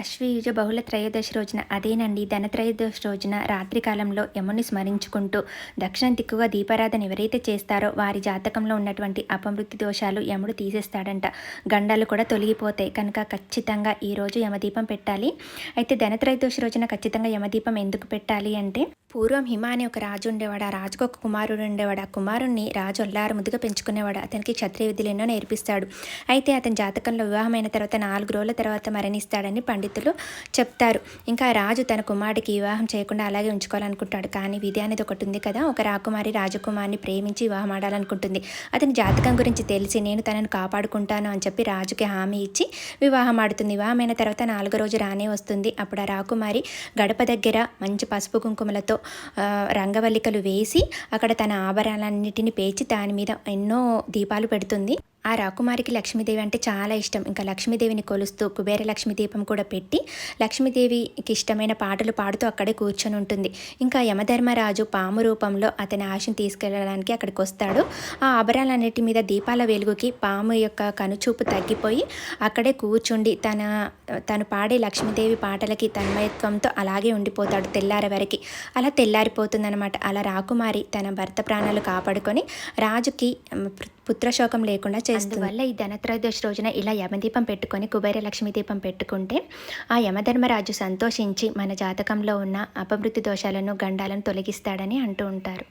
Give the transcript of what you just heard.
అశ్వయుజ బహుళ త్రయోదశి రోజున అదేనండి ధనత్రయోదశి రోజున రాత్రి కాలంలో యముని స్మరించుకుంటూ దక్షిణ దిక్కుగా దీపారాధన ఎవరైతే చేస్తారో వారి జాతకంలో ఉన్నటువంటి అపమృతి దోషాలు యముడు తీసేస్తాడంట. గండాలు కూడా తొలగిపోతాయి. కనుక ఖచ్చితంగా ఈరోజు యమదీపం పెట్టాలి. అయితే ధనత్రయోదశి రోజున ఖచ్చితంగా యమదీపం ఎందుకు పెట్టాలి అంటే పూర్వం హిమ అనే ఒక రాజు ఉండేవాడు ఆ రాజుకు ఒక కుమారుడు ఉండేవాడు. ఆ కుమారుణ్ణి రాజు అల్లారు ముద్దుగా పెంచుకునేవాడు. అతనికి క్షత్రియ విధులు ఎన్నో నేర్పిస్తాడు. అయితే అతని జాతకంలో వివాహమైన తర్వాత నాలుగు రోజుల తర్వాత మరణిస్తాడని పండితులు చెప్తారు. ఇంకా రాజు తన కుమారుడికి వివాహం చేయకుండా అలాగే ఉంచుకోవాలనుకుంటాడు. కానీ విధి అనేది ఒకటి ఉంది కదా ఒక రాకుమారి రాజకుమారిని ప్రేమించి వివాహం ఆడాలనుకుంటుంది. అతని జాతకం గురించి తెలిసి నేను తనను కాపాడుకుంటాను అని చెప్పి రాజుకి హామీ ఇచ్చి వివాహం ఆడుతుంది. వివాహమైన తర్వాత నాలుగో రోజు రానే వస్తుంది. అప్పుడు ఆ రాకుమారి గడప దగ్గర మంచి పసుపు కుంకుమలతో రంగవల్లికలు వేసి అక్కడ తన ఆభరణాలన్నిటిని పేర్చి దాని మీద ఎన్నో దీపాలు పెడుతుంది. ఆ రాకుమారికి లక్ష్మీదేవి అంటే చాలా ఇష్టం. ఇంకా లక్ష్మీదేవిని కొలుస్తూ కుబేర లక్ష్మీ దీపం కూడా పెట్టి లక్ష్మీదేవికి ఇష్టమైన పాటలు పాడుతూ అక్కడే కూర్చొని ఉంటుంది. ఇంకా యమధర్మరాజు పాము రూపంలో అతని ఆశను తీసుకెళ్ళడానికి అక్కడికి వస్తాడు. ఆ ఆభరణాలన్నిటి మీద దీపాల వెలుగుకి పాము యొక్క కనుచూపు తగ్గిపోయి అక్కడే కూర్చుండి తన తను పాడే లక్ష్మీదేవి పాటలకి తన్మయత్వంతో అలాగే ఉండిపోతాడు తెల్లారి వరకు. అలా తెల్లారిపోతుందన్నమాట. అలా రాకుమారి తన భర్త ప్రాణాలు కాపాడుకొని రాజుకి పుత్రశోకం లేకుండా చేస్తుంది. వల్ల ఈ ధనత్రయోదశి రోజున ఇలా యమదీపం పెట్టుకొని కుబేర లక్ష్మీ దీపం పెట్టుకుంటే ఆ యమధర్మరాజు సంతోషించి మన జాతకంలో ఉన్న అపమృతి దోషాలను గండాలను తొలగిస్తాడని అంటూ ఉంటారు.